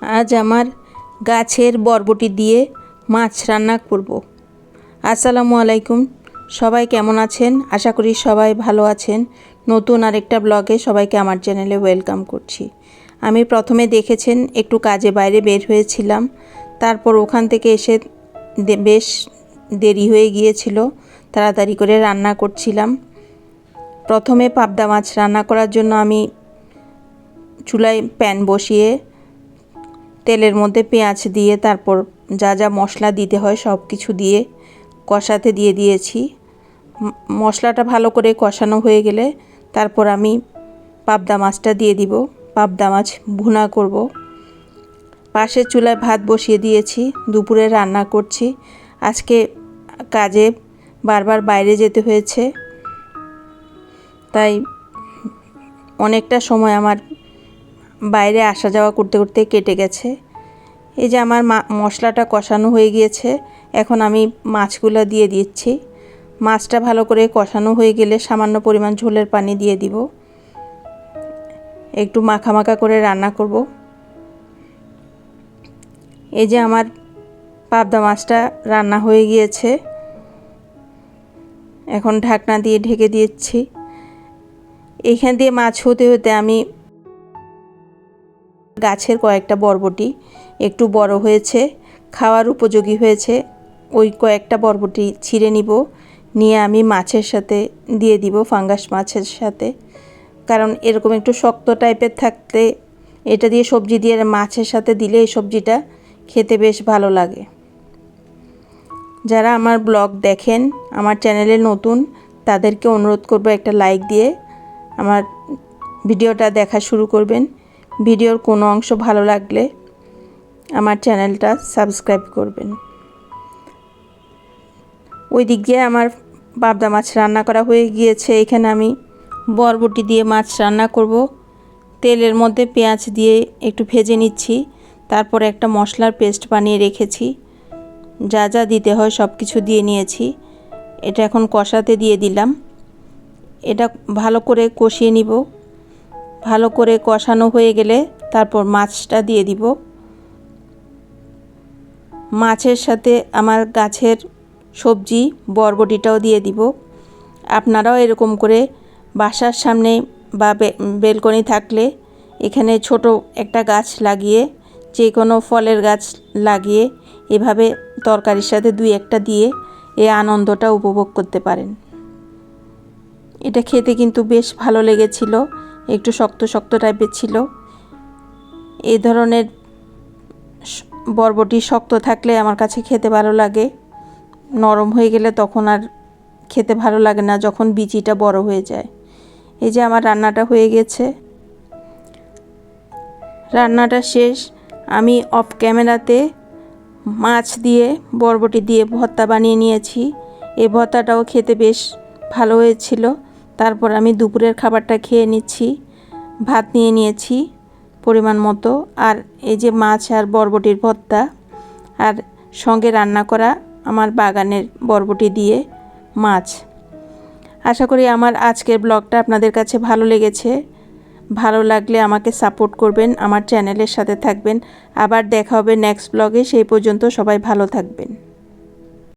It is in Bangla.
আজ আমার গাছের বরবটি দিয়ে মাছ রান্না করব। আসসালামু আলাইকুম। সবাই কেমন আছেন? আশা করি সবাই ভালো আছেন। নতুন আরেকটা ব্লগে সবাইকে আমার চ্যানেলে ওয়েলকাম করছি। আমি প্রথমে দেখেছেন একটু কাজে বাইরে বের হয়েছিলাম। তারপর ওখান থেকে এসে বেশ দেরি হয়ে গিয়েছিল। তাড়াতাড়ি করে রান্না করছিলাম। প্রথমে পাবদা মাছ রান্না করার জন্য আমি চুলায় প্যান বসিয়ে তেলের মধ্যে পেঁয়াজ দিয়ে তারপর যা যা মশলা দিতে হয় সব কিছু দিয়ে কষাতে দিয়ে দিয়েছি। মশলাটা ভালো করে কষানো হয়ে গেলে তারপর আমি পাবদা মাছটা দিয়ে দিব। পাবদা মাছ ভুনা করব। পাশের চুলায় ভাত বসিয়ে দিয়েছি, দুপুরে রান্না করছি। আজকে কাজে বারবার বাইরে যেতে হয়েছে। তাই অনেকটা সময় আমার বাইরে আসা যাওয়া করতে করতে কেটে গেছে। এই যে আমার মশলাটা কষানো হয়ে গিয়েছে, এখন আমি মাছগুলো দিয়ে দিচ্ছি। মাছটা ভালো করে কষানো হয়ে গেলে সামান্য পরিমাণ ঝোলের পানি দিয়ে দিব। একটু মাখা মাখা করে রান্না করব। এই যে আমার পাবদা মাছটা রান্না হয়ে গিয়েছে। এখন ঢাকনা দিয়ে ঢেকে দিচ্ছি। এইখান দিয়ে মাছ হতে হতে আমি গাছের কয়েকটা বরবটি একটু বড় হয়েছে, খাওয়ার উপযোগী হয়েছে। ওই কয়েকটা বরবটি ছিঁড়ে নিব, নিয়ে আমি মাছের সাথে দিয়ে দিব, ফাঙ্গাস মাছের সাথে। কারণ এরকম একটু শক্ত টাইপের থাকতে, এটা দিয়ে সবজি দিয়ে মাছের সাথে দিলে এই সবজিটা খেতে বেশ ভালো লাগে। যারা আমার ব্লগ দেখেন, আমার চ্যানেলে নতুন, তাদেরকে অনুরোধ করব একটা লাইক দিয়ে আমার ভিডিওটা দেখা শুরু করবেন। ভিডিওর কোনো অংশ ভালো লাগলে আমার চ্যানেলটা সাবস্ক্রাইব করবেন। ওই দিক দিয়ে আমার পাবদা মাছ রান্না করা হয়ে গিয়েছে। এখানে আমি বরবটি দিয়ে মাছ রান্না করব। তেলের মধ্যে পেঁয়াজ দিয়ে একটু ভেজে নিচ্ছি। তারপর একটা মশলার পেস্ট বানিয়ে রেখেছি। যা যা দিতে হয় সব কিছু দিয়ে নিয়েছি। এটা এখন কষাতে দিয়ে দিলাম। এটা ভালো করে কষিয়ে নিব। ভালো করে কষানো হয়ে গেলে তারপর মাছটা দিয়ে দিব। মাছের সাথে আমার গাছের সবজি, বরবটিটাও দিয়ে দিব। আপনারাও এরকম করে বাসার সামনে বা বেলকনি থাকলে এখানে ছোট একটা গাছ লাগিয়ে যে কোনো ফলের গাছ লাগিয়ে এভাবে তরকারির সাথে দুই একটা দিয়ে এই আনন্দটা উপভোগ করতে পারেন। এটা খেতে কিন্তু বেশ ভালো লেগেছিল। একটু শক্ত শক্ত টাইপের ছিল। এই ধরনের বরবটি শক্ত থাকলে আমার কাছে খেতে ভালো লাগে। নরম হয়ে গেলে তখন আর খেতে ভালো লাগে না যখন বিচিটা বড় হয়ে যায়। এই যে আমার রান্নাটা হয়ে গেছে। রান্নাটা শেষ। আমি অফ ক্যামেরাতে মাছ দিয়ে, বরবটি দিয়ে ভর্তা বানিয়ে নিয়েছি। এই ভর্তাটাও খেতে বেশ ভালো হয়েছিল। তারপর আমি দুপুরের খাবারটা খেয়ে নিচ্ছি, ভাত নিয়ে নিয়েছি পরিমাণ মতো, আর এই যে মাছ আর বরবটির ভর্তা, আর সঙ্গে রান্না করা আমার বাগানের বরবটি দিয়ে মাছ। আশা করি আমার আজকের ব্লগটা আপনাদের কাছে ভালো লেগেছে। ভালো লাগলে আমাকে সাপোর্ট করবেন, আমার চ্যানেলের সাথে থাকবেন। আবার দেখা হবে নেক্সট ব্লগে, সেই পর্যন্ত সবাই ভালো থাকবেন।